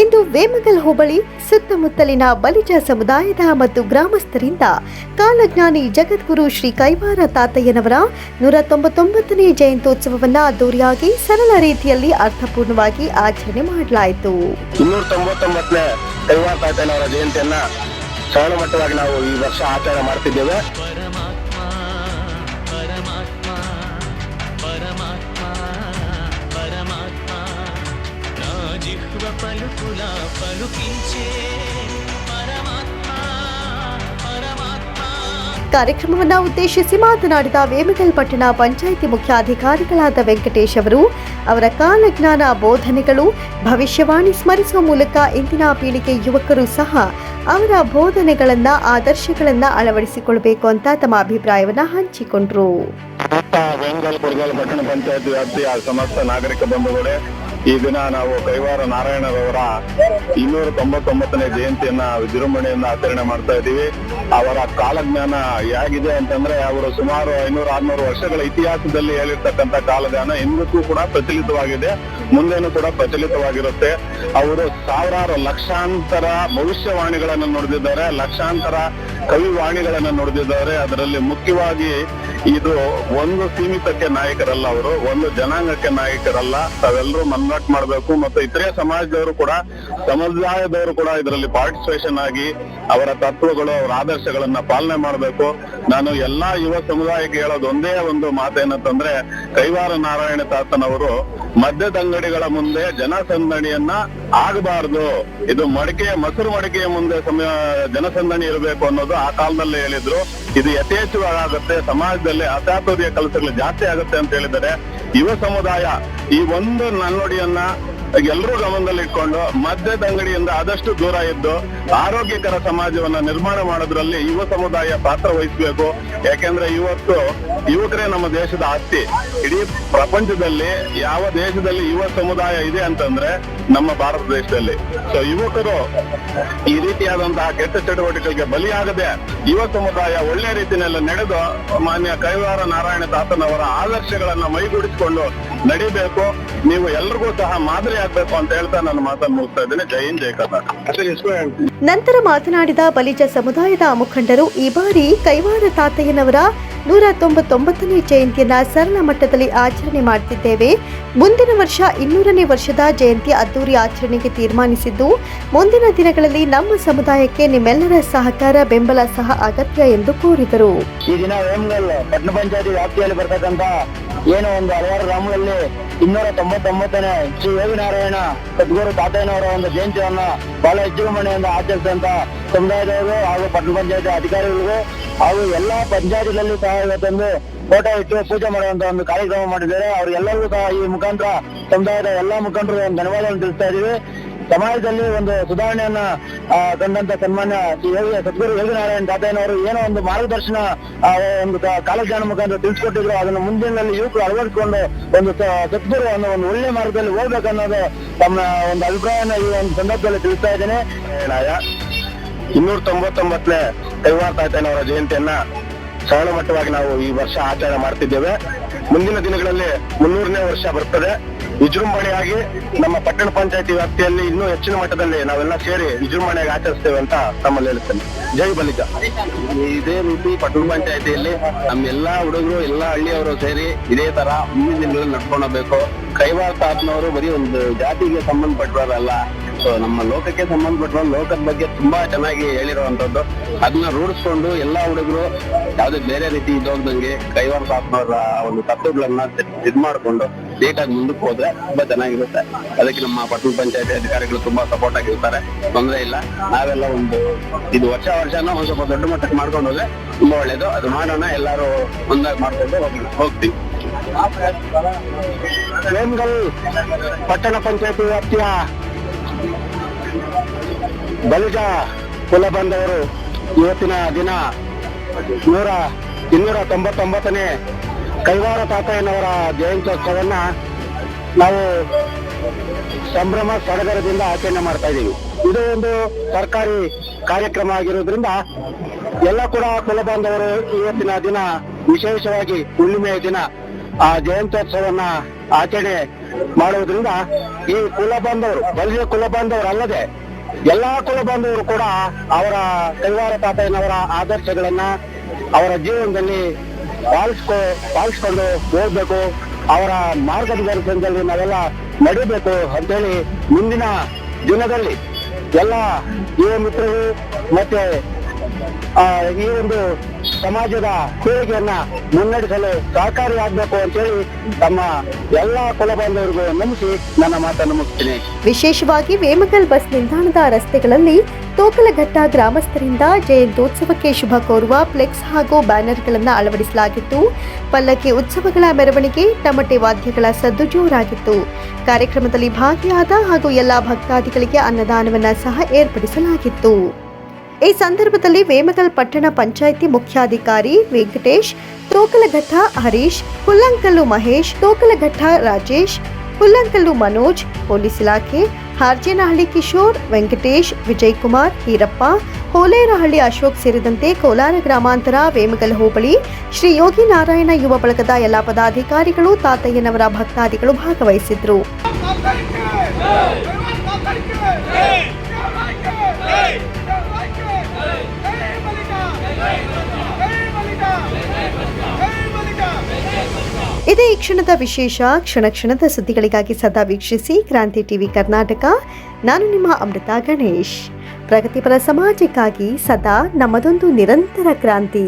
ಇಂದು ವೇಮಗಲ್ ಹೋಬಳಿ ಸುತ್ತಮುತ್ತಲಿನ ಬಲಿಜ ಸಮುದಾಯದ ಮತ್ತು ಗ್ರಾಮಸ್ಥರಿಂದ ಕಾಲಜ್ಞಾನಿ ಜಗದ್ಗುರು ಶ್ರೀ ಕೈವಾರ ತಾತಯ್ಯನವರ ನೂರ ತೊಂಬತ್ತೊಂಬತ್ತನೇ ಜಯಂತ್ಯೋತ್ಸವವನ್ನು ಅದ್ದೂರಿಯಾಗಿ ಸರಳ ರೀತಿಯಲ್ಲಿ ಅರ್ಥಪೂರ್ಣವಾಗಿ ಆಚರಣೆ ಮಾಡಲಾಯಿತು. ಸರಳ ಮಟ್ಟವಾಗಿ ನಾವು ಈ ವರ್ಷ ಆಚರಣೆ ಮಾಡ್ತಿದ್ದೇವೆ. పలుకుల పలుకించే పరమాత్మ పరమాత్మ ಕಾರ್ಯಕ್ರಮವನ್ನು ಉದ್ದೇಶಿಸಿ ಮಾತನಾಡಿದ ವೇಮಗಲ್ ಪಟ್ಟಣ ಪಂಚಾಯಿತಿ ಮುಖ್ಯಾಧಿಕಾರಿಗಳಾದ ವೆಂಕಟೇಶ್ ಅವರು ಅವರ ಕಾಲಜ್ಞಾನ ಬೋಧನೆಗಳು ಭವಿಷ್ಯವಾಣಿ ಸ್ಮರಿಸುವ ಮೂಲಕ ಇಂದಿನ ಪೀಳಿಗೆ ಯುವಕರು ಸಹ ಅವರ ಬೋಧನೆಗಳನ್ನ ಆದರ್ಶಗಳನ್ನ ಅಳವಡಿಸಿಕೊಳ್ಬೇಕು ಅಂತ ತಮ್ಮ ಅಭಿಪ್ರಾಯವನ್ನ ಹಂಚಿಕೊಂಡ್ರು ವೆಂಗಲ್ ಕುರ್ಗಲ್ ಪಟ್ಟಣ ಪಂಚಾಯತ್ ವ್ಯಾಪ್ತಿಯ ಸಮಸ್ತ ನಾಗರಿಕ ಬಂಧುಗಳೇ ಈ ದಿನ ನಾವು ಕೈವಾರ ನಾರಾಯಣರವರ ಇನ್ನೂರ ತೊಂಬತ್ತೊಂಬತ್ತನೇ ಜಯಂತಿಯನ್ನ ವಿಜೃಂಭಣೆಯಿಂದ ಆಚರಣೆ ಮಾಡ್ತಾ ಇದ್ದೀವಿ. ಅವರ ಕಾಲಜ್ಞಾನ ಹೇಗಿದೆ ಅಂತಂದ್ರೆ ಅವರು ಸುಮಾರು ಐನೂರ ಆರ್ನೂರು ವರ್ಷಗಳ ಇತಿಹಾಸದಲ್ಲಿ ಹೇಳಿರ್ತಕ್ಕಂಥ ಕಾಲಜ್ಞಾನ ಇಂದಕ್ಕೂ ಕೂಡ ಪ್ರಚಲಿತವಾಗಿದೆ. ಮುಂದೇನು ಕೂಡ ಪ್ರಚಲಿತವಾಗಿರುತ್ತೆ. ಅವರು ಸಾವಿರಾರು ಲಕ್ಷಾಂತರ ಭವಿಷ್ಯವಾಣಿಗಳನ್ನು ನುಡಿದಿದ್ದಾರೆ, ಲಕ್ಷಾಂತರ ಕವಿವಾಣಿಗಳನ್ನು ನುಡಿದಿದ್ದಾರೆ. ಅದರಲ್ಲಿ ಮುಖ್ಯವಾಗಿ ಇದು ಒಂದು ಸೀಮಿತಕ್ಕೆ ನಾಯಕರಲ್ಲ ಅವರು, ಒಂದು ಜನಾಂಗಕ್ಕೆ ನಾಯಕರಲ್ಲ. ತಾವೆಲ್ಲರೂ ಮನ್ರಾಟ್ ಮಾಡಬೇಕು ಮತ್ತು ಇತರೆ ಸಮಾಜದವರು ಕೂಡ, ಸಮುದಾಯದವರು ಕೂಡ ಇದರಲ್ಲಿ ಪಾರ್ಟಿಸಿಪೇಷನ್ ಆಗಿ ಅವರ ತತ್ವಗಳು, ಅವರ ಆದರ್ಶಗಳನ್ನ ಪಾಲನೆ ಮಾಡಬೇಕು. ನಾನು ಎಲ್ಲಾ ಯುವ ಸಮುದಾಯಕ್ಕೆ ಹೇಳೋದು ಒಂದೇ ಒಂದು ಮಾತೇನಂತಂದ್ರೆ ಕೈವಾರ ನಾರಾಯಣ ತಾತನವರು, ಮದ್ಯದಂಗಡಿಗಳ ಮುಂದೆ ಜನಸಂದಣಿಯನ್ನ ಆಗಬಾರದು. ಇದು ಮಡಿಕೆ, ಮೊಸರು ಮಡಿಕೆಯ ಮುಂದೆ ಸಮಯ, ಜನಸಂದಣಿ ಇರಬೇಕು ಅನ್ನೋದು ಆ ಕಾಲದಲ್ಲೇ ಹೇಳಿದ್ರು. ಇದು ಯಥೇಚ್ಛವಾಗುತ್ತೆ. ಸಮಾಜದಲ್ಲಿ ಅಸಾತುರ್ಯ ಕೆಲಸಗಳು ಜಾಸ್ತಿ ಆಗುತ್ತೆ ಅಂತ ಹೇಳಿದರೆ ಯುವ ಸಮುದಾಯ ಈ ಒಂದು ನನ್ನೊಡಿಯನ್ನ ಎಲ್ಲರೂ ಗಮನದಲ್ಲಿಟ್ಕೊಂಡು ಮದ್ಯದ ಅಂಗಡಿಯಿಂದ ಆದಷ್ಟು ದೂರ ಇದ್ದು ಆರೋಗ್ಯಕರ ಸಮಾಜವನ್ನ ನಿರ್ಮಾಣ ಮಾಡೋದ್ರಲ್ಲಿ ಯುವ ಸಮುದಾಯ ಪಾತ್ರ ವಹಿಸಬೇಕು. ಯಾಕೆಂದ್ರೆ ಇವತ್ತು ಯುವಕರೇ ನಮ್ಮ ದೇಶದ ಆಸ್ತಿ. ಇಡೀ ಪ್ರಪಂಚದಲ್ಲಿ ಯಾವ ದೇಶದಲ್ಲಿ ಯುವ ಸಮುದಾಯ ಇದೆ ಅಂತಂದ್ರೆ ನಮ್ಮ ಭಾರತ ದೇಶದಲ್ಲಿ. ಸೊ ಯುವಕರು ಈ ರೀತಿಯಾದಂತಹ ಕೆಟ್ಟ ಚಟುವಟಿಕೆಗಳಿಗೆ ಬಲಿಯಾಗದೆ ಯುವ ಸಮುದಾಯ ಒಳ್ಳೆ ರೀತಿಯಲ್ಲಿ ನಡೆದು ಮಾನ್ಯ ಕೈವಾರ ನಾರಾಯಣ ತಾತನವರ ಆದರ್ಶಗಳನ್ನ ಮೈಗೂಡಿಸಿಕೊಂಡು ನಡಿಬೇಕು ನೀವು ಎಲ್ರಿಗೂ ಸಹ ಮಾದರಿ ಆಗ್ಬೇಕು ಅಂತ ಹೇಳ್ತಾ ನಾನು ಮಾತನ್ನು ಮುಗಿಸ್ತಾ ಇದ್ದೇನೆ. ಜೈ ಹಿಂದ್ ಜೈ ಕರ್ನಾಟಕ. ನಂತರ ಮಾತನಾಡಿದ ಬಲಿಜ ಸಮುದಾಯದ ಮುಖಂಡರು ಈ ಬಾರಿ ಕೈವಾರ ತಾತಯ್ಯನವರ ನೂರ ತೊಂಬತ್ತೊಂಬತ್ತನೇ ಜಯಂತಿಯನ್ನ ಸರಳ ಮಟ್ಟದಲ್ಲಿ ಆಚರಣೆ ಮಾಡುತ್ತಿದ್ದೇವೆ ಮುಂದಿನ ವರ್ಷ ಇನ್ನೂರನೇ ವರ್ಷದ ಜಯಂತಿ ಅದ್ದೂರಿ ಆಚರಣೆಗೆ ತೀರ್ಮಾನಿಸಿದ್ದು, ಮುಂದಿನ ದಿನಗಳಲ್ಲಿ ನಮ್ಮ ಸಮುದಾಯಕ್ಕೆ ನಿಮ್ಮೆಲ್ಲರ ಸಹಕಾರ, ಬೆಂಬಲ ಸಹ ಅಗತ್ಯ ಎಂದು ಕೋರಿದರು. ಈ ದಿನ ಪಟ್ಟಣ ಪಂಚಾಯತಿ ವ್ಯಾಪ್ತಿಯಲ್ಲಿ ಬರ್ತಕ್ಕಂತ ಏನು ಒಂದು ಹಲವಾರು ಗ್ರಾಮಗಳಲ್ಲಿ ಇನ್ನೂರ ತೊಂಬತ್ತೊಂಬತ್ತನೇ ಶ್ರೀ ಯೋಗಿನಾರಾಯಣ ಸದ್ಗುರು ತಾತಯ್ಯನವರ ಒಂದು ಜಯಂತಿಯನ್ನ ಬಹಳ ವಿಜೃಂಭಣೆಯಿಂದ ಆಚರಿಸಿದಂತ ಸಮುದಾಯದವರು ಹಾಗೂ ಪಟ್ಟಣ ಪಂಚಾಯತಿ ಅಧಿಕಾರಿಗಳಿಗೂ ಹಾಗೂ ಎಲ್ಲಾ ಪಂಚಾಯತಿಗಳಲ್ಲಿ ಸಹ ಇವತ್ತೊಂದು ಫೋಟೋ ಇಟ್ಟು ಪೂಜೆ ಮಾಡುವಂತ ಒಂದು ಕಾರ್ಯಕ್ರಮ ಮಾಡಿದ್ದಾರೆ. ಅವ್ರಿಗೆಲ್ಲರಿಗೂ ಸಹ ಈ ಮುಖಾಂತರ ಸಮುದಾಯದ ಎಲ್ಲಾ ಮುಖಂಡರು ಒಂದು ಧನ್ಯವಾದವನ್ನು ತಿಳಿಸ್ತಾ ಇದೀವಿ ಸಮಾಜದಲ್ಲಿ ಒಂದು ಸುಧಾರಣೆಯನ್ನ ಕಂಡಂತ ಸನ್ಮಾನ್ಯ ಶ್ರೀ ಯೋಗಿ ಸದ್ಗುರು ಯೋಗಿನಾರಾಯಣ ತಾತಯ್ಯನವರು ಏನೋ ಒಂದು ಮಾರ್ಗದರ್ಶನ ಒಂದು ಕಾಲೇಜ್ ಕಾಲಜ್ಞಾನ ಮುಖಾಂತರ ತಿಳಿಸ್ಕೊಟ್ಟಿದ್ರು. ಅದನ್ನು ಮುಂದಿನಲ್ಲಿ ಯುವಕರು ಅಳವಡಿಸಿಕೊಂಡು ಒಂದು ಸದ್ಗುರು ಅನ್ನೋ ಒಂದು ಒಳ್ಳೆ ಮಾರ್ಗದಲ್ಲಿ ಹೋಗ್ಬೇಕನ್ನೋದು ತಮ್ಮ ಒಂದು ಅಭಿಪ್ರಾಯನ ಈ ಒಂದು ಸಂದರ್ಭದಲ್ಲಿ ತಿಳಿಸ್ತಾ ಇದ್ದೇನೆ. ಇನ್ನೂರ ತೊಂಬತ್ತೊಂಬತ್ತನೇ ಕೈವಾರ ತಾತಯ್ಯನವರ ಜಯಂತಿಯನ್ನ ಸರಳ ಮಟ್ಟವಾಗಿ ನಾವು ಈ ವರ್ಷ ಆಚರಣೆ ಮಾಡ್ತಿದ್ದೇವೆ. ಮುಂದಿನ ದಿನಗಳಲ್ಲಿ ಮುನ್ನೂರನೇ ವರ್ಷ ಬರ್ತದೆ. ವಿಜೃಂಭಣೆಯಾಗಿ ನಮ್ಮ ಪಟ್ಟಣ ಪಂಚಾಯತಿ ವ್ಯಾಪ್ತಿಯಲ್ಲಿ ಇನ್ನೂ ಹೆಚ್ಚಿನ ಮಟ್ಟದಲ್ಲಿ ನಾವೆಲ್ಲ ಸೇರಿ ವಿಜೃಂಭಣೆಯಾಗಿ ಆಚರಿಸ್ತೇವೆ ಅಂತ ತಮ್ಮಲ್ಲಿ ಹೇಳುತ್ತೇನೆ. ಜೈ ಬಲಿಜ ಇದೇ ರೀತಿ ಪಟ್ಟಣ ಪಂಚಾಯತಿಯಲ್ಲಿ ನಮ್ಮೆಲ್ಲಾ ಹುಡುಗರು, ಎಲ್ಲಾ ಹಳ್ಳಿಯವರು ಸೇರಿ ಇದೇ ತರ ಮುಂದಿನ ದಿನಗಳಲ್ಲಿ ನಡ್ಕೊಂಡು ಹೋಗ್ಬೇಕು. ಕೈವಾರ ಬರೀ ಒಂದು ಜಾತಿಗೆ ಸಂಬಂಧಪಟ್ಟವರಲ್ಲ. ನಮ್ಮ ಲೋಕಕ್ಕೆ ಸಂಬಂಧಪಟ್ಟ ಲೋಕದ ಬಗ್ಗೆ ತುಂಬಾ ಚೆನ್ನಾಗಿ ಹೇಳಿರುವಂತದ್ದು ಅದನ್ನ ರೂಢಿಸ್ಕೊಂಡು ಎಲ್ಲಾ ಹುಡುಗರು ಯಾವ್ದೇ ಬೇರೆ ರೀತಿ ಇದ್ದೋಗ್ದಂಗೆ ಕೈವಾರ ಸಾಪ್ನವರ ಒಂದು ತತ್ವಗಳನ್ನ ಇದ್ ಮಾಡ್ಕೊಂಡು ಬೇಕಾಗಿ ಮುಂದಕ್ಕೆ ಹೋದ್ರೆ ತುಂಬಾ ಚೆನ್ನಾಗಿರುತ್ತೆ. ಅದಕ್ಕೆ ನಮ್ಮ ಪಟ್ಟಣ ಪಂಚಾಯತಿ ಅಧಿಕಾರಿಗಳು ತುಂಬಾ ಸಪೋರ್ಟ್ ಆಗಿರ್ತಾರೆ. ತೊಂದರೆ ಇಲ್ಲ. ನಾವೆಲ್ಲ ಒಂದು ಇದು ವರ್ಷ ವರ್ಷನ ಒಂದ್ ಸ್ವಲ್ಪ ದೊಡ್ಡ ಮಟ್ಟಕ್ಕೆ ಮಾಡ್ಕೊಂಡು ಹೋದ್ರೆ ತುಂಬಾ ಒಳ್ಳೇದು. ಅದು ಮಾಡೋಣ, ಎಲ್ಲಾರು ಒಂದಾಗಿ ಮಾಡ್ಕೊಂಡು ಹೋಗಿ- ಹೋಗ್ತೀವಿ. ಪಟ್ಟಣ ಪಂಚಾಯತಿ ವ್ಯಾಪ್ತಿಯ ಬಲಿಜ ಕುಲ ಬಂದವರು ಇವತ್ತಿನ ದಿನ ನೂರ ಇನ್ನೂರ ತೊಂಬತ್ತೊಂಬತ್ತನೇ ಕೈವಾರ ತಾತಯ್ಯನವರ ಜಯಂತ್ಯೋತ್ಸವನ್ನ ನಾವು ಸಂಭ್ರಮ ಸಡಗರದಿಂದ ಆಚರಣೆ ಮಾಡ್ತಾ ಇದ್ದೀವಿ. ಇದು ಒಂದು ಸರ್ಕಾರಿ ಕಾರ್ಯಕ್ರಮ ಆಗಿರೋದ್ರಿಂದ ಎಲ್ಲ ಕೂಡ ಕುಲ ಬಾಂಧವರು ಇವತ್ತಿನ ದಿನ ವಿಶೇಷವಾಗಿ ಹುಣ್ಣಿಮೆಯ ದಿನ ಆ ಜಯಂತ್ಯೋತ್ಸವನ್ನ ಆಚರಣೆ ಮಾಡುವುದರಿಂದ ಈ ಕುಲ ಬಾಂಧವರು ಬಲಿಯ ಕುಲ ಬಾಂಧವರು ಅಲ್ಲದೆ ಎಲ್ಲಾ ಕುಲ ಬಾಂಧವರು ಕೂಡ ಅವರ ಕೈವಾರ ತಾತಯ್ಯನವರ ಆದರ್ಶಗಳನ್ನ ಅವರ ಜೀವನದಲ್ಲಿ ಪಾಲಿಸ್ಕೊ, ಪಾಲಿಸ್ಕೊಂಡು ಹೋಗ್ಬೇಕು ಅವರ ಮಾರ್ಗದರ್ಶನದಲ್ಲಿ ನಾವೆಲ್ಲ ನಡಿಬೇಕು ಅಂತೇಳಿ ಮುಂದಿನ ದಿನದಲ್ಲಿ ಎಲ್ಲ ಯುವ ಮಿತ್ರರು ಮತ್ತೆ ಈ ಒಂದು ಸಮಾಜದ ಪೀಳಿಗೆಯನ್ನ ಮುನ್ನಡೆಸಲು ಸಹಕಾರಿಯಾಗಬೇಕು ಅಂತೇಳಿ ತಮ್ಮ ಎಲ್ಲಾ ಕುಲ ಬಾಂಧವರಿಗೂ ನಂಬಿಸಿ ನನ್ನ ಮಾತನ್ನು ಮುಗಿಸ್ತೀನಿ. ವಿಶೇಷವಾಗಿ ವೇಮಗಲ್ ಬಸ್ ನಿಲ್ದಾಣದ ರಸ್ತೆಗಳಲ್ಲಿ ತೋಕಲಘಟ್ಟ ಗ್ರಾಮಸ್ಥರಿಂದ ಜಯಂತ್ಯೋತ್ಸವಕ್ಕೆ ಶುಭ ಕೋರುವ ಫ್ಲೆಕ್ಸ್ ಹಾಗೂ ಬ್ಯಾನರ್ಗಳನ್ನು ಅಳವಡಿಸಲಾಗಿತ್ತು. ಪಲ್ಲಕ್ಕಿ ಉತ್ಸವಗಳ ಮೆರವಣಿಗೆ ಟಮಟೆ ವಾದ್ಯಗಳ ಸದ್ದು ಜೋರಾಗಿತ್ತು ಕಾರ್ಯಕ್ರಮದಲ್ಲಿ ಭಾಗಿಯಾದ ಹಾಗೂ ಎಲ್ಲ ಭಕ್ತಾದಿಗಳಿಗೆ ಅನ್ನದಾನವನ್ನ ಸಹ ಏರ್ಪಡಿಸಲಾಗಿತ್ತು. ಈ ಸಂದರ್ಭದಲ್ಲಿ ವೇಮಗಲ್ ಪಟ್ಟಣ ಪಂಚಾಯಿತಿ ಮುಖ್ಯಾಧಿಕಾರಿ ವೆಂಕಟೇಶ್ ತೋಕಲಘಟ್ಟ ಹರೀಶ್ ಹುಲ್ಲಂಕಲ್ಲು ಮಹೇಶ್ ತೋಕಲಘಟ್ಟ ರಾಜೇಶ್ ಹುಲ್ಲಂಕಲ್ಲು ಮನೋಜ್ ಪೊಲೀಸ್ ಇಲಾಖೆ ಹಾರ್ಜೇನಹಳ್ಳಿ ಕಿಶೋರ್ ವೆಂಕಟೇಶ್ ವಿಜಯ್ ಕುಮಾರ್ ಈರಪ್ಪ ಹೋಲೇರಹಳ್ಳಿ ಅಶೋಕ್ ಸೇರಿದಂತೆ ಕೋಲಾರ ಗ್ರಾಮಾಂತರ ವೇಮಗಲ್ ಹೋಬಳಿ ಶ್ರೀ ಯೋಗಿ ನಾರಾಯಣ ಯುವ ಬಳಗದ ಎಲ್ಲ ಪದಾಧಿಕಾರಿಗಳು ತಾತಯ್ಯನವರ ಭಕ್ತಾದಿಗಳು ಭಾಗವಹಿಸಿದ್ರು ಇದೇ ಈ ಕ್ಷಣದ ವಿಶೇಷ, ಕ್ಷಣ ಕ್ಷಣದ ಸುದ್ದಿಗಳಿಗಾಗಿ ಸದಾ ವೀಕ್ಷಿಸಿ ಕ್ರಾಂತಿ ಟಿವಿ ಕರ್ನಾಟಕ. ನಾನು ನಿಮ್ಮ ಅಮೃತ ಗಣೇಶ್. ಪ್ರಗತಿಪರ ಸಮಾಜಕ್ಕಾಗಿ ಸದಾ ನಮ್ಮದೊಂದು ನಿರಂತರ ಕ್ರಾಂತಿ.